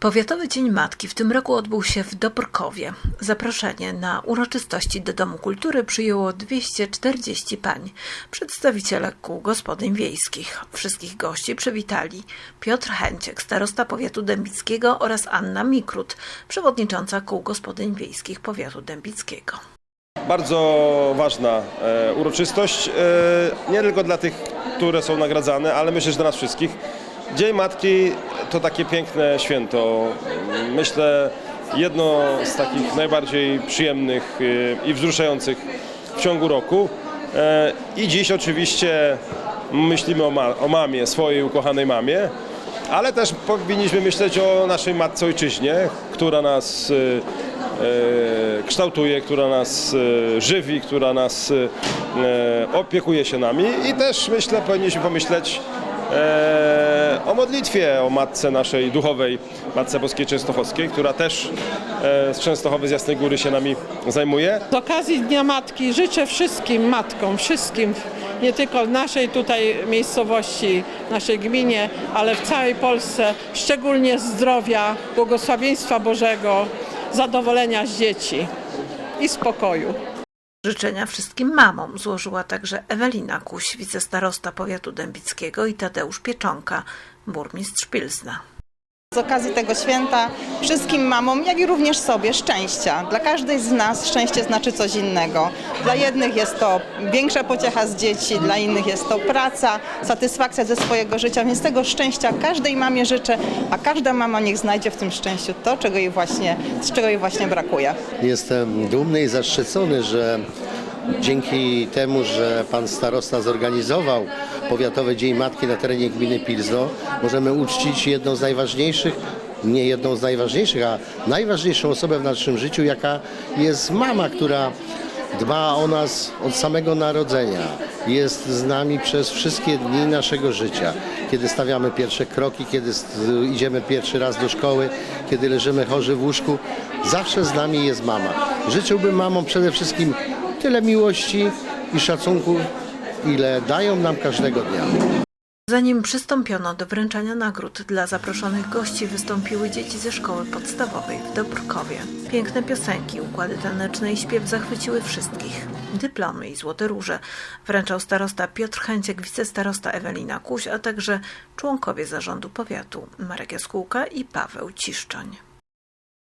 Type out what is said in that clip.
Powiatowy Dzień Matki w tym roku odbył się w Dobrkowie. Zaproszenie na uroczystości do Domu Kultury przyjęło 240 pań, przedstawiciele kół gospodyń wiejskich. Wszystkich gości przywitali Piotr Chęciek, starosta powiatu dębickiego oraz Anna Mikrut, przewodnicząca kół gospodyń wiejskich powiatu dębickiego. Bardzo ważna e, uroczystość, e, nie tylko dla tych, które są nagradzane, ale myślę, że dla nas wszystkich. Dzień Matki to takie piękne święto. Myślę, jedno z takich najbardziej przyjemnych e, i wzruszających w ciągu roku. E, I dziś oczywiście myślimy o, ma- o mamie, swojej ukochanej mamie, ale też powinniśmy myśleć o naszej matce ojczyźnie, która nas e, e, kształtuje, która nas żywi, która nas opiekuje się nami i też myślę, powinniśmy pomyśleć e, modlitwie, o matce naszej duchowej, Matce Boskiej Częstochowskiej, która też e, z Częstochowy, z Jasnej Góry się nami zajmuje. Z okazji Dnia Matki życzę wszystkim matkom, wszystkim, nie tylko w naszej tutaj miejscowości, naszej gminie, ale w całej Polsce, szczególnie zdrowia, błogosławieństwa Bożego, zadowolenia z dzieci i spokoju. Życzenia wszystkim mamom złożyła także Ewelina Kuś, wicestarosta powiatu dębickiego i Tadeusz Pieczonka, burmistrz Pilzna. Z okazji tego święta wszystkim mamom, jak i również sobie szczęścia. Dla każdej z nas szczęście znaczy coś innego. Dla jednych jest to większa pociecha z dzieci, dla innych jest to praca, satysfakcja ze swojego życia, więc tego szczęścia każdej mamie życzę, a każda mama niech znajdzie w tym szczęściu to, czego jej właśnie, z czego jej właśnie brakuje. Jestem dumny i zaszczycony, że dzięki temu, że pan starosta zorganizował Powiatowy Dzień Matki na terenie gminy Pilzno, możemy uczcić jedną z najważniejszych, nie jedną z najważniejszych, a najważniejszą osobę w naszym życiu, jaka jest mama, która dba o nas od samego narodzenia. Jest z nami przez wszystkie dni naszego życia. Kiedy stawiamy pierwsze kroki, kiedy idziemy pierwszy raz do szkoły, kiedy leżymy chorzy w łóżku, zawsze z nami jest mama. Życzyłbym mamom przede wszystkim tyle miłości i szacunku, ile dają nam każdego dnia. Zanim przystąpiono do wręczania nagród dla zaproszonych gości, wystąpiły dzieci ze szkoły podstawowej w Dobrkowie. Piękne piosenki, układy taneczne i śpiew zachwyciły wszystkich. Dyplomy i złote róże wręczał starosta Piotr Chęciek, wicestarosta Ewelina Kuś, a także członkowie zarządu powiatu Marek Jaskółka i Paweł Ciszczoń.